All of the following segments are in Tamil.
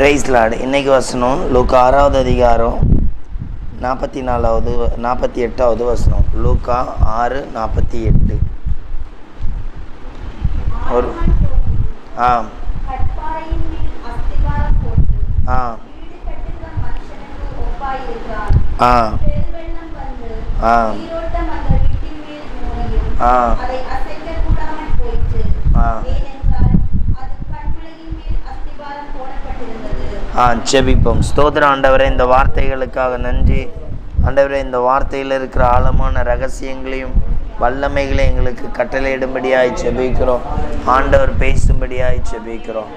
பிரைஸ் லாடு இன்றைக்கி வசனம் லூக்கா ஆறாவது அதிகாரம் நாற்பத்தி நாலாவது நாற்பத்தி எட்டாவது வசனம். லூக்கா ஆறு நாற்பத்தி எட்டு. ஒரு ஆ. ஆ. ஆ. ஆ. ஆ. ஆ. ஏனென்றால் அது கன்மலையின் மேல் அஸ்திவாரம் போடப்பட்டிருந்தது. ஆ ஜெபிப்போம். ஸ்தோத்திர ஆண்டவரே இந்த வார்த்தைகளுக்காக நன்றி. ஆண்டவரே இந்த வார்த்தையில் இருக்கிற ஆழமான ரகசியங்களையும் வல்லமைகளை எங்களுக்கு கட்டளையிடும்படியாய் செபிக்கிறோம் ஆண்டவர் பேசும்படியாய் செபிக்கிறோம்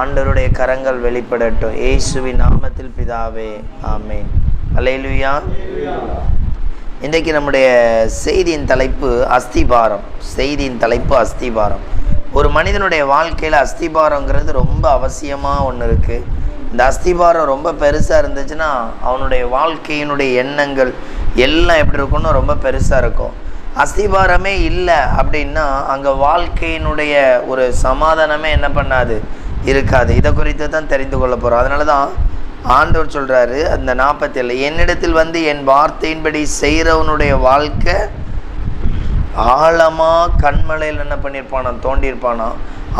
ஆண்டவருடைய கரங்கள் வெளிப்படட்டும். இயேசுவின் நாமத்தில் பிதாவே ஆமேன். அலையிலுயா இன்றைக்கு நம்முடைய செய்தியின் தலைப்பு அஸ்திபாரம். செய்தியின் தலைப்பு அஸ்திபாரம். ஒரு மனிதனுடைய வாழ்க்கையில் அஸ்திபாரங்கிறது ரொம்ப அவசியமாக ஒன்று இருக்குது இந்த அஸ்திபாரம் ரொம்ப பெருசாக இருந்துச்சுன்னா அவனுடைய வாழ்க்கையினுடைய எண்ணங்கள் எல்லாம் எப்படி இருக்கும்னு ரொம்ப பெருசாக இருக்கும். அஸ்திபாரமே இல்லை அப்படின்னா அங்கே வாழ்க்கையினுடைய ஒரு சமாதானமே என்ன பண்ணாது இருக்காது. இதை குறித்து தான் தெரிந்து கொள்ள போகிறோம் அதனால தான் ஆண்டவர் சொல்கிறாரு அந்த நாற்பத்தி ஏழு என்னிடத்தில் வந்து என் வார்த்தையின்படி செய்கிறவனுடைய வாழ்க்கை ஆழமாக கண்மலையில் என்ன பண்ணியிருப்பானா தோண்டியிருப்பானா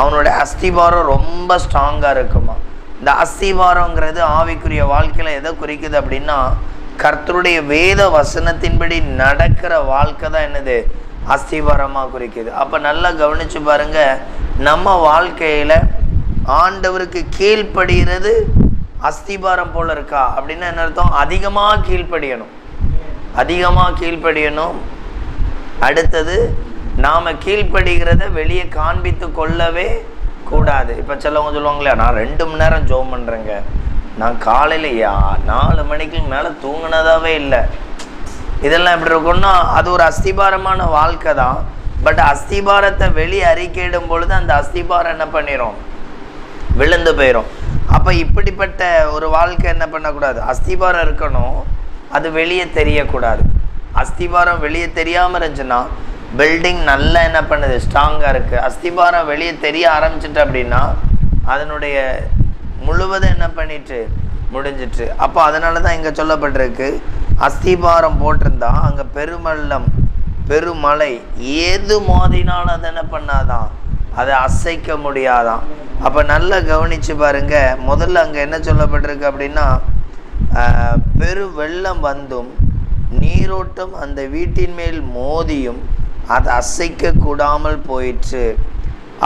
அவனுடைய அஸ்திபாரம் ரொம்ப ஸ்ட்ராங்காக இருக்குமா இந்த அஸ்திபாரங்கிறது ஆவிக்குரிய வாழ்க்கையில் எதை குறிக்குது அப்படின்னா கர்த்தருடைய வேத வசனத்தின்படி நடக்கிற வாழ்க்கை தான் என்னது? அஸ்திபாரமாக குறிக்குது. அப்போ நல்லா கவனிச்சு பாருங்கள் நம்ம வாழ்க்கையில் ஆண்டவருக்கு கீழ்ப்படுகிறது அஸ்திபாரம் போல் இருக்கா? அப்படின்னா என்ன அர்த்தம்? அதிகமாக கீழ்ப்படியணும். அதிகமாக கீழ்ப்படியணும். அடுத்தது நாம் கீழ்ப்படுகிறத வெளியே காண்பித்து கொள்ளவே கூடாது. இப்போ சிலவங்க சொல்லுவாங்களே நான் ரெண்டு மணி நேரம் ஜோம் பண்ணுறேங்க நான் காலையில் யா நாலு மணிக்கு மேலே தூங்கினதாவே இல்லை. இதெல்லாம் எப்படி இருக்கும்னா அது ஒரு அஸ்திபாரமான வாழ்க்கை தான். பட் அஸ்திபாரத்தை வெளியே அறிக்கையிடும் பொழுது அந்த அஸ்திபாரம் என்ன பண்ணிடும் விழுந்து போயிடும் அப்போ இப்படிப்பட்ட ஒரு வாழ்க்கை என்ன பண்ணக்கூடாது? அஸ்திபாரம் இருக்கணும். அது வெளியே தெரியக்கூடாது. அஸ்திபாரம் வெளியே தெரியாமல் இருந்துச்சுன்னா பில்டிங் நல்லா என்ன பண்ணுது? ஸ்ட்ராங்காக இருக்குது அஸ்திபாரம் வெளியே தெரிய ஆரம்பிச்சிட்டு அப்படின்னா அதனுடைய முழுவதும் என்ன பண்ணிட்டு? முடிஞ்சிட்டு. அப்போ அதனால தான் இங்கே சொல்லப்பட்டிருக்கு அஸ்திபாரம் போட்டிருந்தா அங்கே பெருமல்லம் பெருமலை ஏது மோதினாலும் அதை என்ன பண்ணாதான்? அதை அசைக்க முடியாதான். அப்போ நல்லா கவனிச்சு பாருங்க முதல்ல அங்கே என்ன சொல்லப்பட்டிருக்கு அப்படின்னா பெரு வெள்ளம் வந்தும் நீரோட்டம் அந்த வீட்டின் மேல் மோதியும் அதை அசைக்க கூடாமல் போயிற்று.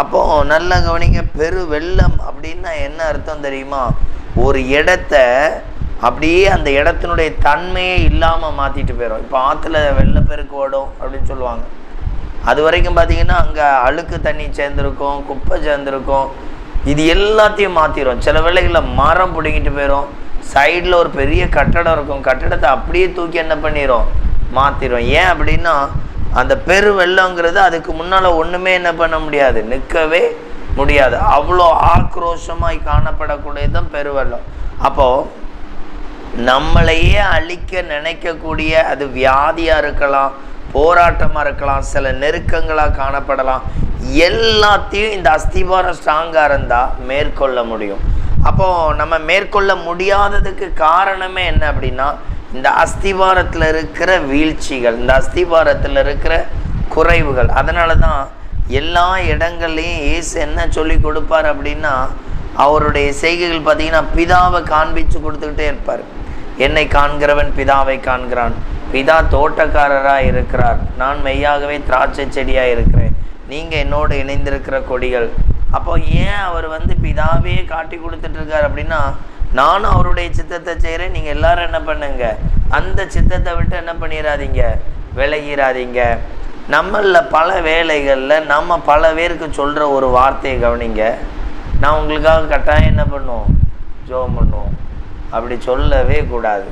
அப்போ நல்லா கவனிங்க பெரு வெள்ளம் அப்படின்னா என்ன அர்த்தம் தெரியுமா? ஒரு இடத்த அப்படியே அந்த இடத்தினுடைய தன்மையே இல்லாமல் மாற்றிட்டு போயிடும் இப்போ ஆற்றுல வெள்ளப்பெருக்கு ஓடும் அப்படின்னு சொல்லுவாங்க. அது வரைக்கும் பார்த்தீங்கன்னா அங்கே அழுக்கு தண்ணி சேர்ந்துருக்கும் குப்பை சேர்ந்துருக்கும். இது எல்லாத்தையும் மாற்றிடும் சில வேளைகளில் மரம் பிடுங்கிட்டு போயிடும் சைடில் ஒரு பெரிய கட்டடம் இருக்கும். கட்டடத்தை அப்படியே தூக்கி என்ன பண்ணிடும் மாற்றிடும் ஏன் அப்படின்னா அந்த பெரு வெள்ளங்கிறது அதுக்கு முன்னால் ஒன்றுமே என்ன பண்ண முடியாது நிற்கவே முடியாது. அவ்வளோ ஆக்ரோஷமாய் காணப்படக்கூடியது தான் பெருவெள்ளம் அப்போது நம்மளையே அழிக்க நினைக்கக்கூடிய அது வியாதியாக இருக்கலாம் போராட்டமாக இருக்கலாம் சில நெருக்கங்களாக காணப்படலாம். எல்லாத்தையும் இந்த அஸ்திவாரம் ஸ்ட்ராங்காக இருந்தால் மேற்கொள்ள முடியும். அப்போது நம்ம மேற்கொள்ள முடியாததுக்கு காரணமே என்ன அப்படின்னா இந்த அஸ்திவாரத்தில் இருக்கிற வீழ்ச்சிகள் இந்த அஸ்திவாரத்தில் இருக்கிற குறைவுகள் அதனால தான் எல்லா இடங்கள்லையும் இயேசு என்ன சொல்லி கொடுப்பார் அப்படின்னா அவருடைய செய்கைகள் பார்த்தீங்கன்னா பிதாவை காண்பிச்சு கொடுத்துக்கிட்டே இருப்பார். என்னை காண்கிறவன் பிதாவை காண்கிறான். பிதா தோட்டக்காரராக இருக்கிறார். நான் மெய்யாகவே திராட்சை செடியாக இருக்கிறேன். நீங்கள் என்னோடு இணைந்திருக்கிற கொடிகள். அப்போ ஏன் அவர் வந்து பிதாவே காட்டி கொடுத்துட்ருக்கார் அப்படின்னா நானும் அவருடைய சித்தத்தை செய்கிறேன் நீங்கள் எல்லாரும் என்ன பண்ணுங்க? அந்த சித்தத்தை விட்டு என்ன பண்ணிடாதீங்க விலகிறாதீங்க. நம்மளில் பல வேலைகளில் நம்ம பல பேருக்கு சொல்கிற ஒரு வார்த்தையை கவனிங்க. நான் உங்களுக்காக கட்டாயம் என்ன பண்ணுவோம்? ஜோம் பண்ணுவோம். அப்படி சொல்லவே கூடாது.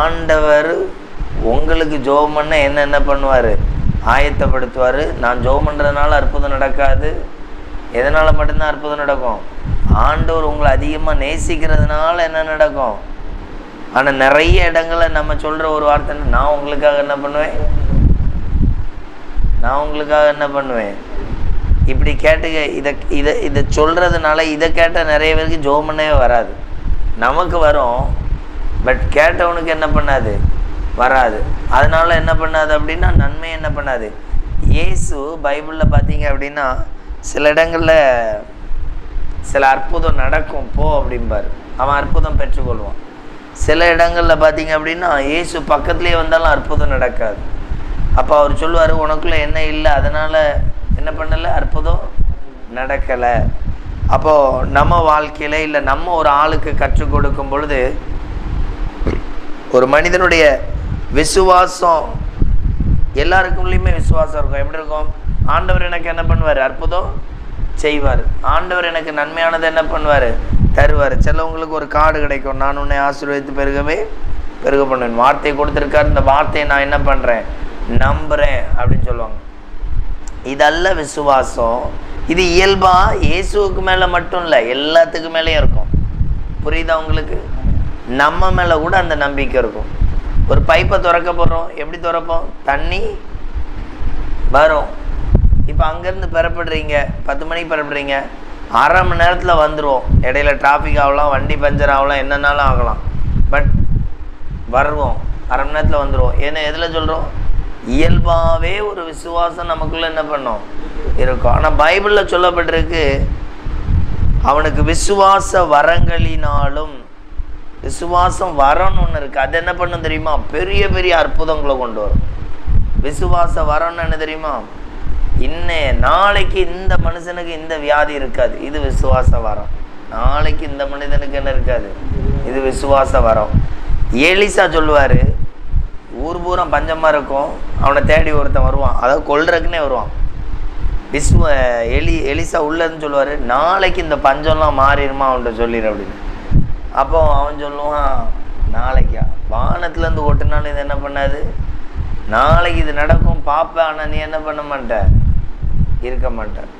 ஆண்டவர் உங்களுக்கு ஜோம் பண்ண என்ன என்ன பண்ணுவார்? ஆயத்தப்படுத்துவார். நான் ஜோம் பண்ணுறதுனால அற்புதம் நடக்காது. எதனால் மட்டும்தான் அற்புதம் நடக்கும்? ஆண்டவர் உங்களை அதிகமாக நேசிக்கிறதுனால என்ன நடக்கும்? ஆனால் நிறைய இடங்கள்ல நம்ம சொல்கிற ஒரு வார்த்தை நான் உங்களுக்காக என்ன பண்ணுவேன்? நான் உங்களுக்காக என்ன பண்ணுவேன்? இப்படி கேட்டுக்க இதை இதை இதை சொல்கிறதுனால இதை கேட்டால் நிறைய பேருக்கு ஜோமனே வராது. நமக்கு வரும் பட் கேட்டவனுக்கு என்ன பண்ணாது? வராது. அதனால் என்ன பண்ணாது அப்படின்னா நன்மை என்ன பண்ணாது? இயேசு பைபிளில் பார்த்தீங்க அப்படின்னா சில இடங்களில் சில அற்புதம் நடக்கும் போ அப்படிம்பாரு. அவன் அற்புதம் பெற்றுக்கொள்வான். சில இடங்களில் பார்த்தீங்க அப்படின்னா இயேசு பக்கத்துலேயே வந்தாலும் அற்புதம் நடக்காது. அப்போ அவர் சொல்லுவார் உனக்குள்ளே என்ன இல்லை அதனால் என்ன பண்ணலை? அற்புதம் நடக்கலை. அப்போது நம்ம வாழ்க்கையில் இல்லை நம்ம ஒரு ஆளுக்கு கற்றுக் கொடுக்கும் பொழுது ஒரு மனிதனுடைய விசுவாசம் எல்லாருக்குள்ளேயுமே விசுவாசம் இருக்கும். எப்படி இருக்கும்? ஆண்டவர் எனக்கு என்ன பண்ணுவார்? அற்புதம் செய்வார். ஆண்டவர் எனக்கு நன்மையானதை என்ன பண்ணுவார்? தருவார். சிலவங்களுக்கு ஒரு காடு கிடைக்கும். நான் உன்னை ஆசீர்வதித்து பெருகவே பெருக பண்ணுவேன் வார்த்தையை கொடுத்துருக்காரு. இந்த வார்த்தையை நான் என்ன பண்ணுறேன் நம்புகிறேன் அப்படின்னு சொல்லுவாங்க. இதல்ல விசுவாசம் இது இயல்பாக இயேசுவுக்கு மேலே மட்டும் இல்லை எல்லாத்துக்கு மேலேயும் இருக்கும். புரியுதா உங்களுக்கு? நம்ம மேலே கூட அந்த நம்பிக்கை இருக்கும். ஒரு பைப்பை திறக்க போகிறோம் எப்படி திறப்போம்? தண்ணி வரும். இப்போ அங்கேருந்து பெறப்படுறீங்க. பத்து மணிக்கு பெறப்படுறீங்க. அரை மணி நேரத்தில் வந்துடுவோம் இடையில டிராஃபிக் ஆகலாம் வண்டி பஞ்சர் ஆகலாம் என்னன்னாலும் ஆகலாம். பட் வருவோம். அரை மணி நேரத்தில் வந்துடுவோம் ஏன்னா எதில் சொல்கிறோம் இயல்பாகவே ஒரு விசுவாசம் நமக்குள்ளே என்ன பண்ணோம்? இருக்கும். ஆனால் பைபிளில் சொல்லப்பட்டிருக்கு அவனுக்கு விசுவாச வரங்களினாலும் விசுவாசம் வரணும்னு ஒன்று இருக்குது அது என்ன பண்ணும் தெரியுமா? பெரிய பெரிய அற்புதங்களை கொண்டு வரும். விசுவாச வரம்னு என்ன தெரியுமா? இன்னே நாளைக்கு இந்த மனுஷனுக்கு இந்த வியாதி இருக்காது. இது விசுவாச வரம். நாளைக்கு இந்த மனிதனுக்கு என்ன இருக்காது? இது விசுவாச வரம். எலிசா சொல்லுவார் ஊர் பூரா பஞ்சமாக இருக்கும். அவனை தேடி ஒருத்தன் வருவான். அதாவது கொள்றதுக்குன்னே வருவான். விஸ்வ எலி எலிசா உள்ளதுன்னு சொல்லுவார் நாளைக்கு இந்த பஞ்சம்லாம் மாறிடுமா? அவன்கிட்ட சொல்லிடு அப்படின்னு. அப்போ அவன் சொல்லுவான் நாளைக்கா. வானத்துலேருந்து ஒட்டுனாலும் இது என்ன பண்ணாது? நாளைக்கு இது நடக்கும் பார்ப்பேன் ஆனால் நீ என்ன பண்ண மாட்ட? இருக்க மாட்டார்.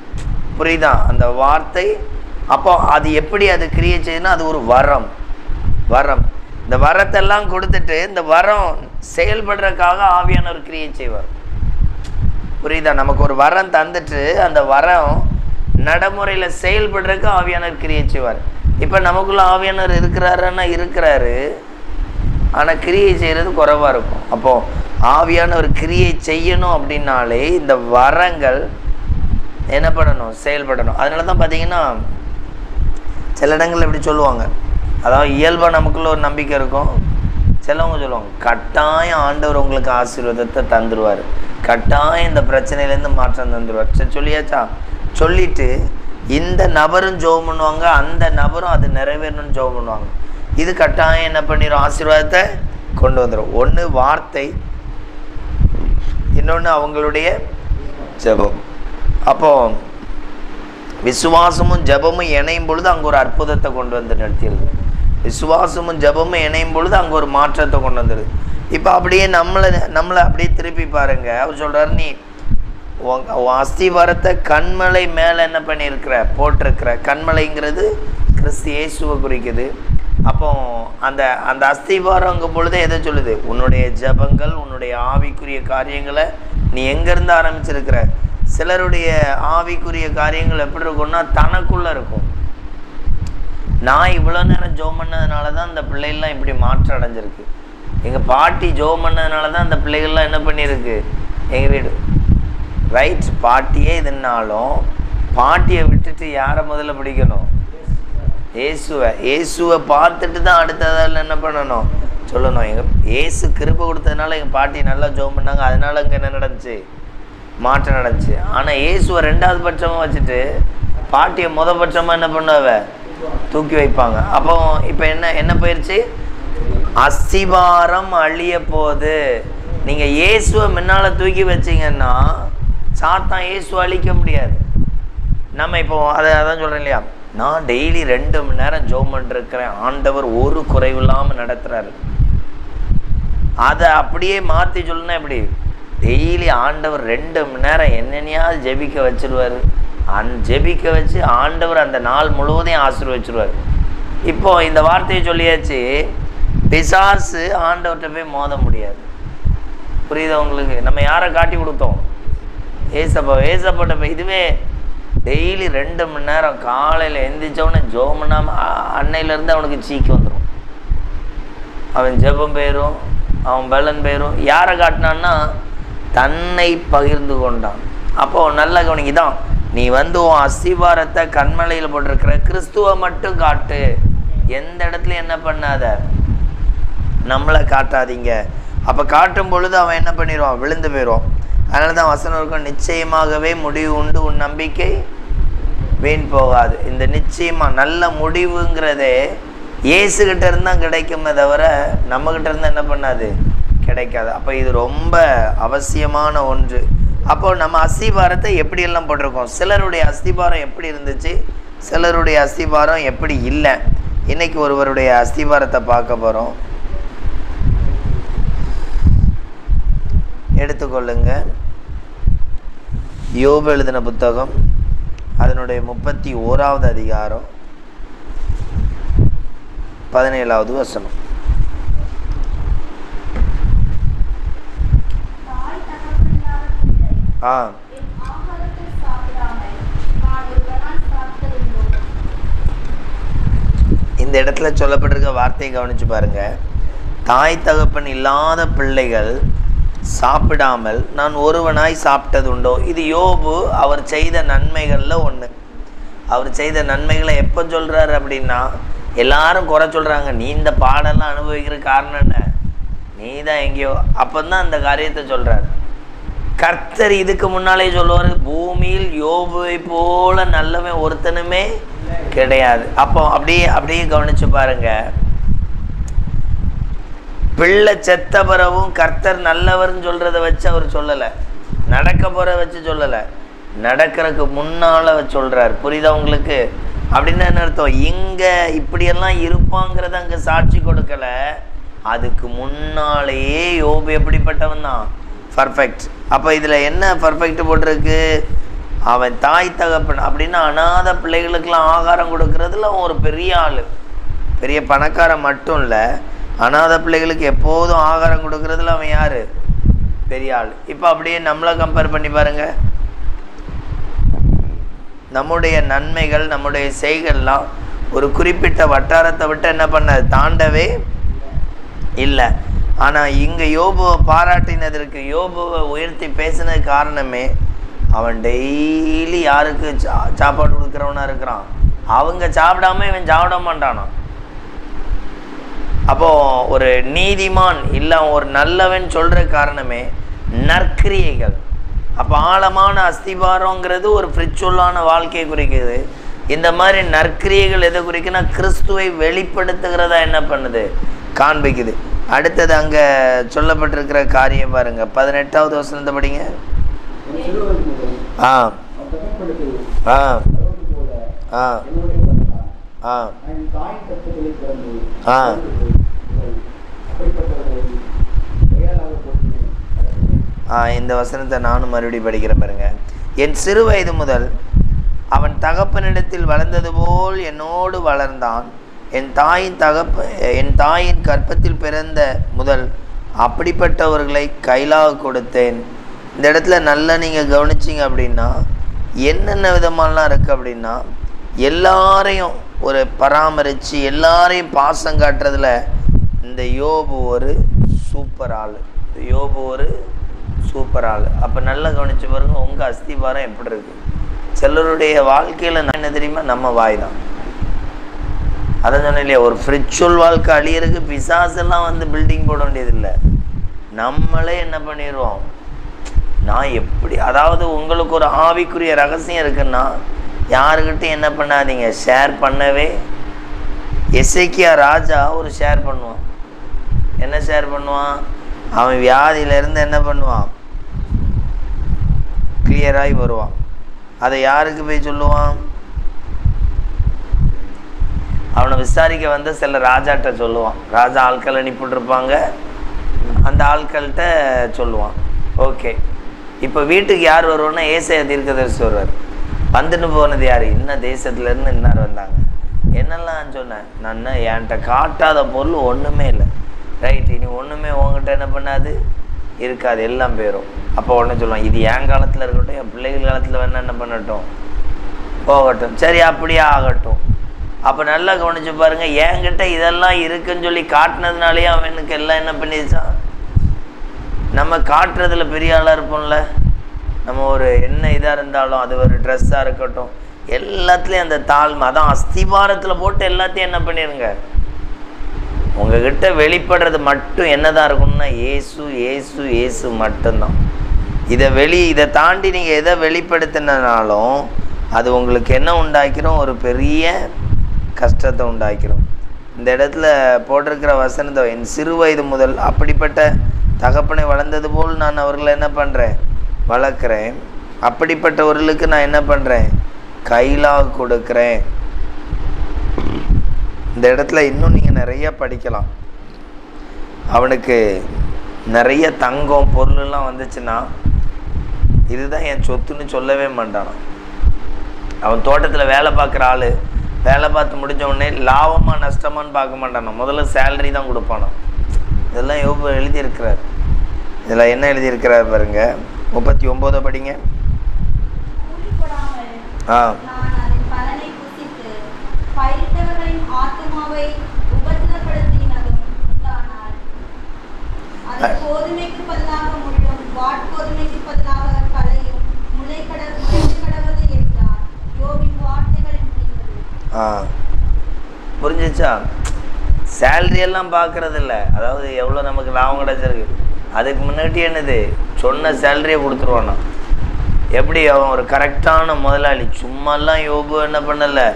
புரியுதா? அந்த வார்த்தை அப்போ அது எப்படி அது கிரியேட் செய்யுதுன்னா அது ஒரு வரம். வரம். இந்த வரத்தெல்லாம் கொடுத்துட்டு இந்த வரம் செயல்படுறதுக்காக ஆவியானவர் கிரியேட் செய்வார். புரியுதா? நமக்கு ஒரு வரம் தந்துட்டு அந்த வரம் நடைமுறையில் செயல்படுறதுக்கு ஆவியானவர் கிரியேட் செய்வார். இப்போ நமக்குள்ள ஆவியானவர் இருக்கிறாருன்னா இருக்கிறாரு. ஆனால் கிரியை செய்கிறது குறைவாக இருக்கும். அப்போது ஆவியானவர் கிரியை செய்யணும் அப்படின்னாலே இந்த வரங்கள் என்ன பண்ணணும்? செயல்படணும் அதனால தான் பார்த்தீங்கன்னா சில இடங்களில் இப்படி சொல்லுவாங்க. அதாவது இயல்பாக நமக்குள்ள ஒரு நம்பிக்கை இருக்கும். சிலவங்க சொல்லுவாங்க கட்டாயம் ஆண்டவர் உங்களுக்கு ஆசீர்வாதத்தை தந்துடுவார் கட்டாயம் இந்த பிரச்சனையிலேருந்து மாற்றம் தந்துடுவார் சரி சொல்லியாச்சா? சொல்லிட்டு இந்த நபரும் ஜெபம் பண்ணுவாங்க அந்த நபரும் அது நிறைவேறணும்னு ஜெபம் பண்ணுவாங்க. இது கட்டாயம் என்ன பண்ணிடும் ஆசீர்வாதத்தை கொண்டு வந்துடும் ஒன்று வார்த்தை இன்னொன்று அவங்களுடைய ஜெபம். அப்போ விசுவாசமும் ஜெபமும் இணையும் பொழுது அங்கே ஒரு அற்புதத்தை கொண்டு வந்து நிறுத்திடுது. விசுவாசமும் ஜெபமும் இணையும் பொழுது அங்கே ஒரு மாற்றத்தை கொண்டு வந்துடுது. இப்போ அப்படியே நம்மளை நம்மளை அப்படியே திருப்பி பாருங்க. அவர் சொல்கிறார் நீ உன் உன் அஸ்திவாரத்தை கண்மலை மேலே என்ன பண்ணியிருக்கிற? போட்டிருக்கிற. கண்மலைங்கிறது கிறிஸ்து இயேசுவை குறிக்குது. அப்போ அந்த அந்த அஸ்திவாரங்கும் பொழுது எதை சொல்லுது? உன்னுடைய ஜெபங்கள் உன்னுடைய ஆவிக்குரிய காரியங்களை நீ எங்கேருந்து ஆரம்பிச்சிருக்கிற? சிலருடைய ஆவிக்குரிய காரியங்கள் எப்படி இருக்கும்னா தனக்குள்ளே இருக்கும். நான் இவ்வளோ நேரம் ஜோம் பண்ணதுனால தான் அந்த பிள்ளைகள்லாம் இப்படி மாற்றம் அடைஞ்சிருக்கு. எங்கள் பாட்டி ஜோம் பண்ணதுனால தான் அந்த பிள்ளைகள்லாம் என்ன பண்ணியிருக்கு? எங்கள் வீடு. ரைட் பாட்டியே இதுனாலும் பாட்டியை விட்டுட்டு யாரை முதல்ல பிடிக்கணும்? இயேசுவை. இயேசுவை பார்த்துட்டு தான் அடுத்ததால் என்ன பண்ணணும்? சொல்லணும். எங்கள் இயேசு கிருப்பை கொடுத்ததுனால எங்கள் பாட்டி நல்லா ஜோம் பண்ணாங்க. அதனால அங்கே என்ன நடந்துச்சு? மாற்றம் நடந்துச்சு. ஆனால் இயேசுவை ரெண்டாவது பட்சமாக வச்சுட்டு பாட்டியை முத பட்சமாக என்ன பண்ணுவ தூக்கி வைப்பாங்க. அப்போ இப்போ என்ன என்ன போயிடுச்சு அஸ்திவாரம் அழிய போகுது. நீங்கள் இயேசுவை முன்னால் தூக்கி வச்சீங்கன்னா சாத்தான் இயேசுவை அழிக்க முடியாது. நம்ம இப்போ அதை அதான் சொல்கிறேன் இல்லையா? நான் டெய்லி ரெண்டு மணி நேரம் ஜோம் பண்ணிருக்கிறேன். ஆண்டவர் ஒரு குறைவு இல்லாமல் நடத்துகிறாரு அதை அப்படியே மாற்றி சொல்லணும்னா எப்படி? டெய்லி ஆண்டவர் ரெண்டு மணி நேரம் என்னென்னையாவது ஜெபிக்க வச்சிருவார். அந் ஜெபிக்க வச்சு ஆண்டவர் அந்த நாள் முழுவதையும் ஆசீர்வச்சிருவார். இப்போ இந்த வார்த்தையை சொல்லியாச்சு பிசாசு ஆண்டவர்கிட்ட போய் மோத முடியாது. புரியுதா உங்களுக்கு? நம்ம யாரை காட்டி கொடுத்தோம்? ஏசப்பா ஏசப்பாட்ட போய் இதுவே டெய்லி ரெண்டு மணி நேரம் காலையில் எந்திரிச்சவொடனே ஜோம் பண்ணாமல் அன்னையிலேருந்து அவனுக்கு சீக்கி வந்துடும் அவன் ஜெபம் போயிடும் அவன் பலன் போயிடும் யாரை காட்டினான்னா தன்னை பகிர்ந்து கொண்டான். அப்போ நல்ல கவனிக்குதான் நீ வந்து உன் அஸ்திவாரத்தை கண்மலையில் போட்டிருக்கிற கிறிஸ்துவ மட்டும் காட்டு. எந்த இடத்துல என்ன பண்ணாத? நம்மளை காட்டாதீங்க. அப்போ காட்டும் பொழுது அவன் என்ன பண்ணிடுவான்? விழுந்து போயிடுவான். அதனால தான் வசனம் இருக்கும் நிச்சயமாகவே முடிவு உண்டு உன் நம்பிக்கை வீண் போகாது. இந்த நிச்சயமாக நல்ல முடிவுங்கிறதே இயேசுகிட்ட இருந்தால் கிடைக்குமே தவிர நம்மகிட்ட இருந்தால் என்ன பண்ணாது? கிடைக்காது. அப்போ இது ரொம்ப அவசியமான ஒன்று. அப்போ நம்ம அஸ்திபாரத்தை எப்படியெல்லாம் போட்டிருக்கோம்? சிலருடைய அஸ்திபாரம் எப்படி இருந்துச்சு? சிலருடைய அஸ்திபாரம் எப்படி இல்லை? இன்னைக்கு ஒருவருடைய அஸ்திபாரத்தை பார்க்க போகிறோம் எடுத்துக்கொள்ளுங்க. யோபு எழுதின புத்தகம் அதனுடைய முப்பத்தி ஓராவது அதிகாரம் பதினேழாவது வசனம் தாய் தகப்பனில்லாத பிள்ளை ஆ. இந்த இடத்துல சொல்லப்பட்டிருக்க வார்த்தையை கவனிச்சு பாருங்க. தாய் தகப்பன் இல்லாத பிள்ளைகள் சாப்பிடாமல் நான் ஒருவனாய் சாப்பிட்டது உண்டோ? இது யோபு அவர் செய்த நன்மைகளில் ஒன்று அவர் செய்த நன்மைகளை எப்போ சொல்கிறாரு அப்படின்னா எல்லாரும் குறை சொல்கிறாங்க நீ இந்த பாடெல்லாம் அனுபவிக்கிற காரணம் என்ன? நீ தான் எங்கேயோ. அப்போ தான் அந்த காரியத்தை சொல்கிறாரு கர்த்தர் இதுக்கு முன்னாலே சொல்லுவார் பூமியில் யோபுவை போல நல்லவன் ஒருத்தனுமே கிடையாது. அப்போ அப்படியே அப்படியே கவனிச்சு பாருங்க. பிள்ளை செத்த பிறவும் கர்த்தர் நல்லவர்னு சொல்றத வச்சு அவர் சொல்லலை. நடக்க போற வச்சு சொல்லலை. நடக்கிறதுக்கு முன்னால வச்சு சொல்றார். புரியுதா உங்களுக்கு? அப்படின்னு என்ன அர்த்தம்? இங்க இப்படியெல்லாம் இருப்பாங்கிறத அங்க சாட்சி கொடுக்கல. அதுக்கு முன்னாலேயே யோபு எப்படிப்பட்டவன் தான்? பர்ஃபெக்ட் அப்போ இதில் என்ன பர்ஃபெக்ட் போட்டிருக்கு? அவன் தாய் தகப்பன் அப்படின்னா அனாதை பிள்ளைகளுக்கெல்லாம் ஆகாரம் கொடுக்கறதுல ஒரு பெரிய ஆள். பெரிய பணக்காரன் மட்டும் இல்லை அனாதை பிள்ளைகளுக்கு எப்போதும் ஆகாரம் கொடுக்கறதுல அவன் யார்? பெரிய ஆள். இப்போ அப்படியே நம்மளை கம்பேர் பண்ணி பாருங்கள் நம்முடைய நன்மைகள் நம்முடைய செய்கள்லாம் ஒரு குறிப்பிட்ட வட்டாரத்தை விட்டு என்ன பண்ண தாண்டவே இல்லை. ஆனால் இங்கே யோபுவை பாராட்டினதற்கு யோபுவை உயர்த்தி பேசினது காரணமே அவன் டெய்லி யாருக்கு சா சாப்பாடு கொடுக்குறவனா இருக்கிறான். அவங்க சாப்பிடாம இவன் சாப்பிட மாட்டானான் அப்போ ஒரு நீதிமான் இல்லை ஒரு நல்லவன் சொல்கிற காரணமே நற்கிரியைகள். அப்போ ஆழமான அஸ்திபாரங்கிறது ஒரு ஃப்ரிச்சுவலான வாழ்க்கையை குறிக்குது. இந்த மாதிரி நற்கிரியைகள் எதை குறிக்குன்னா கிறிஸ்துவை வெளிப்படுத்துகிறதா என்ன பண்ணுது? காண்பிக்குது. அடுத்தது அங்கே சொல்லப்பட்டிருக்கிற காரியம் பாருங்க. பதினெட்டாவது வசனத்தை படிங்க? ஆ. ஆ. ஆ. ஆ. ஆ. ஆ, இந்த வசனத்தை நானும் மறுபடியும் படிக்கிறேன் பாருங்க. என் சிறு வயது முதல் அவன் தகப்பனிடத்தில் வளர்ந்தது போல் என்னோடு வளர்ந்தான். என் தாயின் தகப்ப என் தாயின் கற்பத்தில் பிறந்த முதல் அப்படிப்பட்டவர்களை கைலாக கொடுத்தேன். இந்த இடத்துல நல்லா நீங்கள் கவனிச்சிங்க அப்படின்னா என்னென்ன விதமாலாம் இருக்குது அப்படின்னா எல்லாரையும் ஒரு பராமரித்து எல்லாரையும் பாசம் காட்டுறதுல இந்த யோபு ஒரு சூப்பர் ஆள். இந்த யோபு ஒரு சூப்பர் ஆள். அப்போ நல்லா கவனிச்சு பாருங்க உங்கள் அஸ்திபாரம் எப்படி இருக்குது சிலருடைய வாழ்க்கையில் என்ன தெரியுமா? நம்ம வாய் தான். அதான் சொன்னேன் இல்லையா ஒரு ஃப்ரிச்சுவல் வாழ்க்கை அழியறதுக்கு பிசாசெல்லாம் வந்து பில்டிங் போட வேண்டியதில்லை. நம்மளே என்ன பண்ணிடுவோம் நான் எப்படி அதாவது உங்களுக்கு ஒரு ஆவிக்குரிய ரகசியம் இருக்குன்னா யாருக்கிட்டையும் என்ன பண்ணாதீங்க ஷேர் பண்ணவே. எஸ்ஐக்கியா ராஜா ஒரு ஷேர் பண்ணுவான். என்ன ஷேர் பண்ணுவான்? அவன் வியாதியிலேருந்து என்ன பண்ணுவான்? கிளியராகி வருவான். அதை யாருக்கு போய் சொல்லுவான்? அவனை விசாரிக்க வந்து சில ராஜாட்ட சொல்லுவான். ராஜா ஆட்கள் அனுப்பிட்டுருப்பாங்க அந்த ஆட்கள்கிட்ட சொல்லுவான். ஓகே. இப்போ வீட்டுக்கு யார் வருவோன்னா ஏசைய தீர்க்கதரிசி வருவார். வந்துட்டு போனது யார்? இன்ன தேசத்துலேருந்து இன்னார் வந்தாங்க. என்னெல்லாம் சொன்னேன். நான் என்கிட்ட காட்டாத பொருள் ஒன்றுமே இல்லை. ரைட் இனி ஒன்றுமே உங்ககிட்ட என்ன பண்ணாது? இருக்காது எல்லாம் போயிடும் அப்போ உடனே சொல்லுவான் இது என் காலத்தில் இருக்கட்டும் என் பிள்ளைகள் காலத்தில் வேணால் என்ன பண்ணட்டும்? போகட்டும். சரி அப்படியே ஆகட்டும். அப்போ நல்லா கவனிச்சு பாருங்க என்கிட்ட இதெல்லாம் இருக்குன்னு சொல்லி காட்டினதுனாலேயே அவனுக்கு எல்லாம் என்ன பண்ணிடுச்சான்? நம்ம காட்டுறதுல பெரிய ஆளாக இருப்போம்ல. நம்ம ஒரு என்ன இதாக இருந்தாலும் அது ஒரு ட்ரெஸ்ஸாக இருக்கட்டும் எல்லாத்துலேயும் அந்த தாழ்மை அதான் அஸ்திபாரத்தில் போட்டு எல்லாத்தையும் என்ன பண்ணிடுங்க உங்ககிட்ட வெளிப்படுறது மட்டும் என்னதான் இருக்கும்னா ஏசு ஏசு ஏசு மட்டும்தான். இதை வெளி இதை தாண்டி நீங்கள் எதை வெளிப்படுத்தினாலும் அது உங்களுக்கு என்ன உண்டாக்கிறோம் ஒரு பெரிய கஷ்டத்தை உண்டாக்கிறோம் இந்த இடத்துல போட்டிருக்கிற வசனத்தை என் சிறு வயது முதல் அப்படிப்பட்ட தகப்பனை வளர்ந்தது போல் நான் அவர்களை என்ன பண்ணுறேன் வளர்க்குறேன். அப்படிப்பட்டவர்களுக்கு நான் என்ன பண்ணுறேன் கைலாக கொடுக்குறேன். இந்த இடத்துல இன்னும் நீங்கள் நிறைய படிக்கலாம். அவனுக்கு நிறைய தங்கம் பொருளெல்லாம் வந்துச்சுன்னா இதுதான் என் சொத்துன்னு சொல்லவே மாட்டானான் அவன் தோட்டத்தில் வேலை பார்க்குற ஆள் வேலை பார்த்து முடிஞ்ச உடனே லாபமா நஷ்டமான்னு பார்க்க மாட்டானா. முதல்ல சேலரி தான் கொடுப்பானாம் இதெல்லாம் யோபு எழுதியிருக்கிறார். இதில் என்ன எழுதியிருக்கிறார் பாருங்க. முப்பத்தி ஒம்போதை படிங்க. ஆ. கோதுமைக்கு பதிலாக முள்ளும் வாட்கோதுமைக்கு பதிலாக களையும் முளைக்கட புரிஞ்சிச்சா? சேல்ரி எல்லாம் பார்க்கறது அதாவது எவ்வளோ நமக்கு லாபம் கிடைச்சிருக்கு. அதுக்கு முன்னாடி என்னது? சொன்ன சேலரியை கொடுத்துருவானா? எப்படி அவன் ஒரு கரெக்டான முதலாளி? சும்மாலாம் யோபு என்ன பண்ணலை?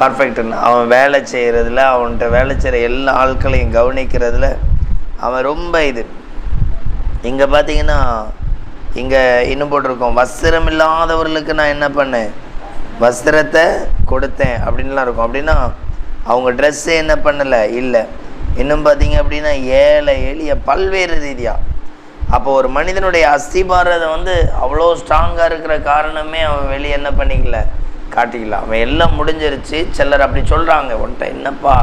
பர்ஃபெக்ட்னு அவன் வேலை செய்கிறதுல அவன்கிட்ட வேலை செய்கிற எல்லா ஆட்களையும் கவனிக்கிறதுல அவன் ரொம்ப இது. இங்கே பார்த்தீங்கன்னா இங்கே இன்னும் போட்டிருக்கோம். வஸ்திரம் இல்லாதவர்களுக்கு நான் என்ன பண்ணேன்? வஸ்திரத்தை கொடுத்தேன் அப்படின்லாம் இருக்கும். அப்படின்னா அவங்க ட்ரெஸ்ஸே என்ன பண்ணலை? இல்லை. இன்னும் பார்த்தீங்க அப்படின்னா ஏழை எளிய பல்வேறு ரீதியாக அப்போ ஒரு மனிதனுடைய அஸ்திபாரதை வந்து அவ்வளோ ஸ்ட்ராங்காக இருக்கிற காரணமே அவன் வெளியே என்ன பண்ணிக்கல? காட்டிக்கல. அவன் எல்லாம் முடிஞ்சிருச்சு. சிலர் அப்படி சொல்கிறாங்க உன்ட்ட என்னப்பா?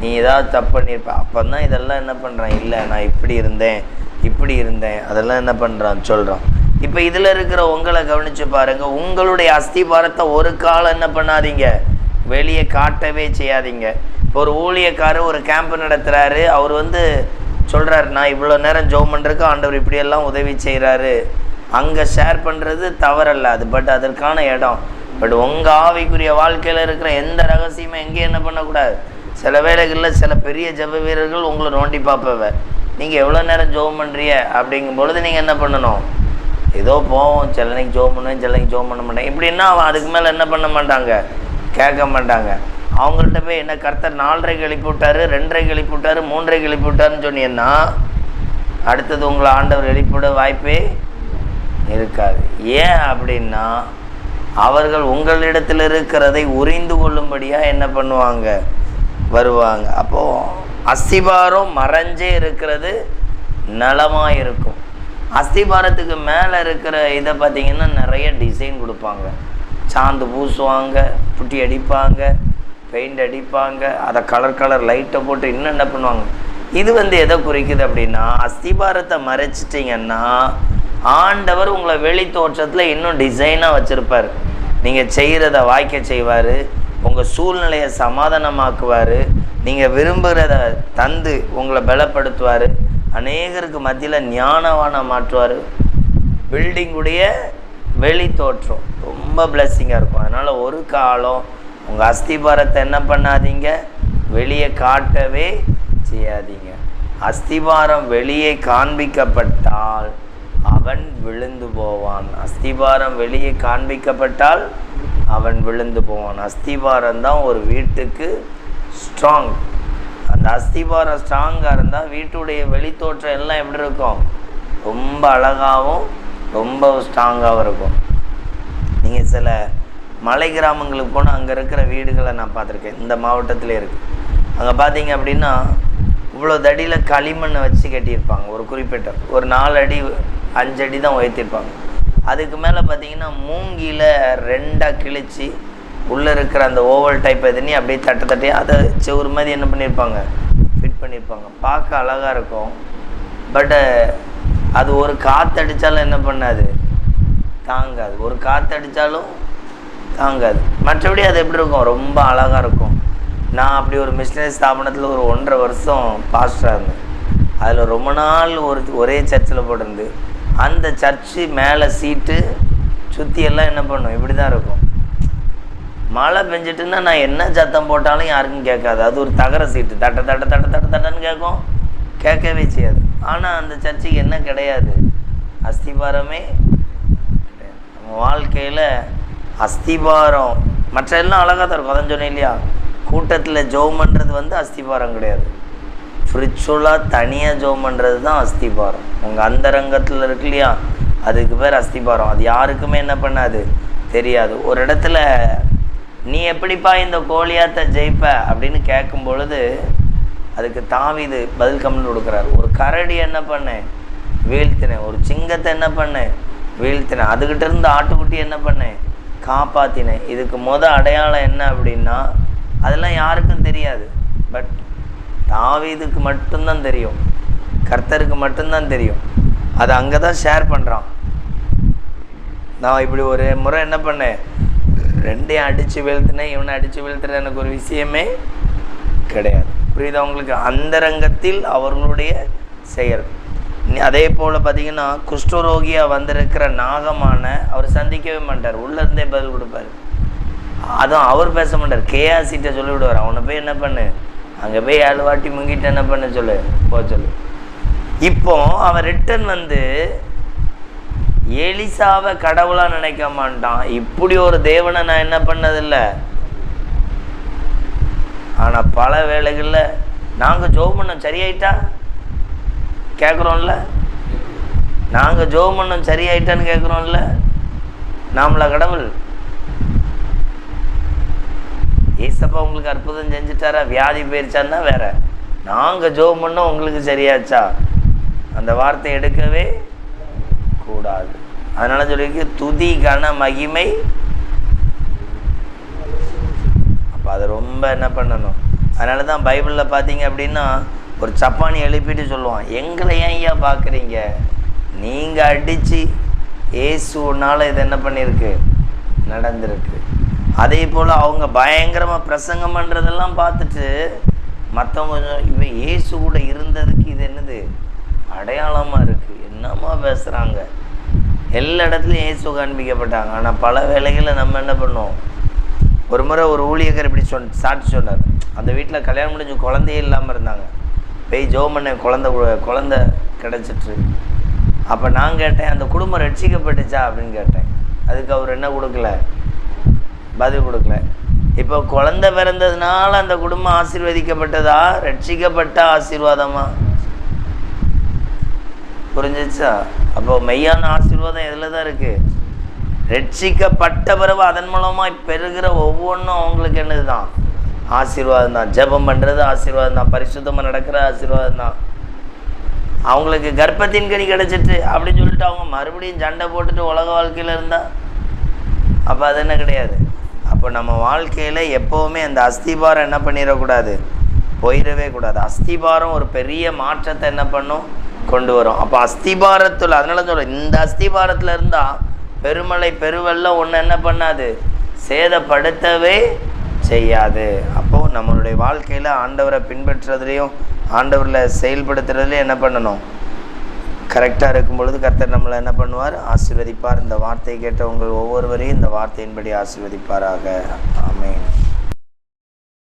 நீ ஏதாவது தப்பு பண்ணியிருப்ப அப்போ தான் இதெல்லாம் என்ன பண்ணுறான் இல்லை நான் இப்படி இருந்தேன். இப்படி இருந்தேன். அதெல்லாம் என்ன பண்ணுறான் சொல்கிறான் இப்போ இதில் இருக்கிற உங்களை கவனித்து பாருங்கள் உங்களுடைய அஸ்திபாரத்தை ஒரு காலம் என்ன பண்ணாதீங்க. வெளியே காட்டவே செய்யாதீங்க. இப்போ ஒரு ஊழியக்காரர் ஒரு கேம்ப் நடத்துகிறாரு அவர் வந்து சொல்கிறாரு நான் இவ்வளோ நேரம் ஜோம் பண்ணுறக்கு ஆண்டவர் இப்படியெல்லாம் உதவி செய்கிறாரு அங்கே ஷேர் பண்ணுறது தவறல்ல. அது பட் அதற்கான இடம். பட் உங்கள் ஆவிக்குரிய வாழ்க்கையில் இருக்கிற எந்த ரகசியமும் எங்கேயும் என்ன பண்ணக்கூடாது. சில வேளைகளில் சில பெரிய ஜப வீரர்கள் உங்களை நோண்டி பார்ப்பவ. நீங்கள் எவ்வளோ நேரம் ஜோம் பண்ணுறிய அப்படிங்கும் பொழுது நீங்கள் என்ன பண்ணணும்? ஏதோ போவோம் சில நாளைக்கு ஜோம் பண்ணுவேன் சில நாளைக்கு ஜோம் பண்ண மாட்டேன் இப்படின்னா அவன் அதுக்கு மேலே என்ன பண்ண மாட்டாங்க? கேட்க மாட்டாங்க. அவங்கள்ட்ட போய் என்ன கர்த்தர் நாலரைக்கு எழுப்பி விட்டார் ரெண்டரைக்கு எழுப்பி விட்டார் மூன்றரைக்கு எழுப்பி விட்டாருன்னு சொன்னீங்கன்னா அடுத்தது உங்களை ஆண்டவர் எழுப்பிவிட வாய்ப்பே இருக்காது. ஏன் அப்படின்னா அவர்கள் உங்களிடத்தில் இருக்கிறதை உறிந்து கொள்ளும்படியாக என்ன பண்ணுவாங்க? வருவாங்க. அப்போது அஸ்திபாரம் மறைஞ்சே இருக்கிறது நலமாக இருக்கும். அஸ்திபாரத்துக்கு மேலே இருக்கிற இதை பார்த்தீங்கன்னா நிறைய டிசைன் கொடுப்பாங்க. சாந்து பூசுவாங்க புட்டி அடிப்பாங்க பெயிண்ட் அடிப்பாங்க அதை கலர் கலர் லைட்டை போட்டு இன்னும் என்ன பண்ணுவாங்க? இது வந்து எதை குறிக்குது அப்படின்னா அஸ்திபாரத்தை மறைச்சிட்டிங்கன்னா ஆண்டவர் உங்களை வெளி தோற்றத்தில் இன்னும் டிசைனாக வச்சுருப்பார். நீங்கள் செய்கிறத வாய்க்க செய்வார் உங்கள் சூழ்நிலையை சமாதானமாக்குவார் நீங்கள் விரும்புகிறத தந்து உங்களை பலப்படுத்துவார். அநேகருக்கு மத்தியில் ஞானவான மாற்றுவார். பில்டிங்குடைய வெளி தோற்றம் ரொம்ப பிளெஸ்ஸிங்காக இருக்கும். அதனால் ஒரு காலம் உங்கள் அஸ்திபாரத்தை என்ன பண்ணாதீங்க? வெளியே காட்டவே செய்யாதீங்க. அஸ்திபாரம் வெளியே காண்பிக்கப்பட்டால் அவன் விழுந்து போவான். அஸ்திபாரம் வெளியே காண்பிக்கப்பட்டால் அவன் விழுந்து போவான். அஸ்திபாரம் தான் ஒரு வீட்டுக்கு ஸ்ட்ராங் அந்த அஸ்திபாரம் ஸ்ட்ராங்காக இருந்தால் வீட்டுடைய வெளித்தோற்றம் எல்லாம் எப்படி இருக்கும்? ரொம்ப அழகாகவும் ரொம்ப ஸ்ட்ராங்காகவும் இருக்கும். நீங்கள் சில மலை கிராமங்களுக்கு போனால் அங்கே இருக்கிற வீடுகளை நான் பார்த்துருக்கேன். இந்த மாவட்டத்தில் இருக்குது அங்கே பார்த்தீங்க அப்படின்னா இவ்வளோ தடியில் களிமண்ணை வச்சு கட்டியிருப்பாங்க. ஒரு குறிப்பிட்ட ஒரு நாலு அடி அஞ்சடி தான் உயர்த்திருப்பாங்க அதுக்கு மேலே பார்த்தீங்கன்னா மூங்கில ரெண்டாக கிழிச்சு உள்ளே இருக்கிற அந்த ஓவல் டைப் எதுனி அப்படியே தட்ட தட்டி அதை செவ்வொரு மாதிரி என்ன பண்ணியிருப்பாங்க? ஃபிட் பண்ணியிருப்பாங்க. பார்க்க அழகாக இருக்கும். பட்டு அது ஒரு காற்று அடித்தாலும் என்ன பண்ணாது? தாங்காது. ஒரு காற்று அடித்தாலும் தாங்காது. மற்றபடி அது எப்படி இருக்கும்? ரொம்ப அழகாக இருக்கும். நான் அப்படி ஒரு மிஷினரி ஸ்தாபனத்தில் ஒரு ஒன்றரை வருஷம் பாஸ்டராக இருந்தேன். அதில் ரொம்ப நாள் ஒரு ஒரே சர்ச்சில் போட்டிருந்து அந்த சர்ச்சு மேலே சீட்டு சுற்றியெல்லாம் என்ன பண்ணும்? இப்படி தான் இருக்கும். மழை பெஞ்சிட்டுன்னா நான் என்ன சத்தம் போட்டாலும் யாருக்கும் கேட்காது. அது ஒரு தகர சீட்டு. தட்ட தட்ட தட்ட தட்ட தட்டன்னு கேட்கும். கேட்கவே செய்யாது. ஆனால் அந்த சர்ச்சுக்கு என்ன கிடையாது? அஸ்திபாரமே கிடையாது. நம்ம வாழ்க்கையில் அஸ்திபாரம் மற்ற எல்லாம் அழகாக தான் இருக்கும். அதான் சொன்னேன் இல்லையா? கூட்டத்தில் ஜோம் பண்ணுறது வந்து அஸ்திபாரம் கிடையாது. ஸ்பிரிச்சுவலாக தனியாக ஜோம் பண்ணுறது தான் அஸ்திபாரம். உங்கள் அந்தரங்கத்தில் இருக்கு இல்லையா? அதுக்கு பேர் அஸ்திபாரம். அது யாருக்குமே என்ன பண்ணாது? தெரியாது. ஒரு இடத்துல நீ எப்படிப்பா இந்த கோழியாத்தை ஜெயிப்ப? அப்படின்னு கேட்கும் பொழுது அதுக்கு தாவிது பதில் கம்மல் கொடுக்குறாரு. ஒரு கரடி என்ன பண்ணேன் வீழ்த்தினேன். ஒரு சிங்கத்தை என்ன பண்ணேன் வீழ்த்தினேன். அதுக்கிட்ட இருந்து ஆட்டுக்குட்டி என்ன பண்ணேன் காப்பாத்தினேன். இதுக்கு முத அடையாளம் என்ன அப்படின்னா அதெல்லாம் யாருக்கும் தெரியாது. பட் தாவீதுக்கு மட்டும்தான் தெரியும். கர்த்தருக்கு மட்டும்தான் தெரியும். அது அங்கே தான் ஷேர் பண்ணுறான் நான் இப்படி ஒரு முறை என்ன பண்ணேன்? ரெண்டையும் அடித்து வீழ்த்தினேன் இவனை அடித்து வீழ்த்துறது எனக்கு ஒரு விஷயமே கிடையாது. புரியுதா உங்களுக்கு? அந்தரங்கத்தில் அவர்களுடைய செயல். அதே போல் பார்த்தீங்கன்னா குஷ்டரோகியாக வந்திருக்கிற நாகமான அவர் சந்திக்கவே மாட்டார். உள்ளேருந்தே பதில் கொடுப்பார். அதுவும் அவர் பேச மாட்டார். கேஆசிட்ட சொல்லி விடுவார். அவனை போய் என்ன பண்ணு? அங்கே போய் ஏழு வாட்டி முங்கிட்டு என்ன பண்ண சொல்லு? போ சொல்லு. இப்போ அவன் ரிட்டன் வந்து எலிசாவை கடவுளாக நினைக்க மாட்டான். இப்படி ஒரு தேவனை நான் என்ன பண்ணதில்லை? ஆனால் பல வேலைகளில் நாங்கள் ஜோம் பண்ணோம். சரியாயிட்டா? கேட்குறோம்ல நாங்கள் ஜோம் பண்ணோம். சரியாயிட்டான்னு கேட்குறோம்ல நாமளா கடவுள்? ஏசப்பா உங்களுக்கு அற்புதம் செஞ்சுட்டாரா? வியாதி போயிருச்சான்னா வேற. நாங்கள் ஜோம் பண்ணோம். உங்களுக்கு சரியாச்சா? அந்த வார்த்தை எடுக்கவே கூடாது. அதனால சொல்லியிருக்கு துதி கன மகிமை. அப்போ அதை ரொம்ப என்ன பண்ணணும்? அதனால தான் பைபிளில் பார்த்தீங்க அப்படின்னா ஒரு சப்பானி எழுப்பிட்டு சொல்லுவான் எங்களை ஏன் ஐயா பார்க்குறீங்க நீங்கள் அடித்து இயேசுனால இது என்ன பண்ணியிருக்கு? நடந்திருக்கு. அதே போல் அவங்க பயங்கரமாக பிரசங்கம் பண்ணுறதெல்லாம் பார்த்துட்டு மற்றவங்க இவன் ஏசு கூட இருந்ததுக்கு இது என்னது? அடையாளமாக இருக்குது என்னமா பேசுகிறாங்க எல்லா இடத்துலையும் இயேசு காண்பிக்கப்பட்டாங்க. ஆனால் பல வேலைகளில் நம்ம என்ன பண்ணோம்? ஒரு முறை ஒரு ஊழியர் இப்படி சொன் சாட்சி சொன்னார். அந்த வீட்டில் கல்யாணம் முடிஞ்சு குழந்தையே இல்லாமல் இருந்தாங்க. போய் ஜோம் பண்ண குழந்த கிடச்சிட்டு. அப்போ நான் கேட்டேன் அந்த குடும்பம் ரட்சிக்கப்பட்டுச்சா? அப்படின்னு கேட்டேன். அதுக்கு அவர் என்ன கொடுக்கல? பதில் கொடுக்கல. இப்போ குழந்த பிறந்ததுனால அந்த குடும்பம் ஆசீர்வதிக்கப்பட்டதா? ரட்சிக்கப்பட்ட ஆசீர்வாதமா? புரிஞ்சிச்சா? அப்போ மெய்யான ஆசீர்வாதம் எதில் தான் இருக்குது ரட்சிக்கப்பட்ட பிறகு அதன் மூலமாக பெறுகிற ஒவ்வொன்றும் அவங்களுக்கு என்னது தான் ஆசீர்வாதம் தான் ஜெபம் பண்ணுறது ஆசீர்வாதம் தான் பரிசுத்தமாக நடக்கிற ஆசீர்வாதம் தான் அவங்களுக்கு கர்ப்பத்தின் கனி கிடச்சிட்டு அப்படின்னு சொல்லிட்டு அவங்க மறுபடியும் சண்டை போட்டுட்டு உலக வாழ்க்கையில் இருந்தால் அப்போ அது என்ன கிடையாது. அப்போ நம்ம வாழ்க்கையில் எப்போவுமே அந்த அஸ்திபாரம் என்ன பண்ணிடக்கூடாது? போயிடவே கூடாது. அஸ்திபாரம் ஒரு பெரிய மாற்றத்தை என்ன பண்ணும்? கொண்டு வரும். அப்போ அஸ்திபாரத்தில் அதனால சொல்கிறேன் இந்த அஸ்திபாரத்தில் இருந்தால் பெருமழை பெருவெல்லாம் ஒன்று என்ன பண்ணாது? சேதப்படுத்தவே செய்யாது. அப்போது நம்மளுடைய வாழ்க்கையில் ஆண்டவரை பின்பற்றுறதுலையும் ஆண்டவரில் செயல்படுத்துறதுலையும் என்ன பண்ணணும்? கரெக்டாக இருக்கும் பொழுது கர்த்தர் நம்மளை என்ன பண்ணுவார்? ஆசீர்வதிப்பார். இந்த வார்த்தை கேட்ட உங்கள் ஒவ்வொருவரையும் இந்த வார்த்தையின்படி ஆசீர்வதிப்பாராக. ஆமென்.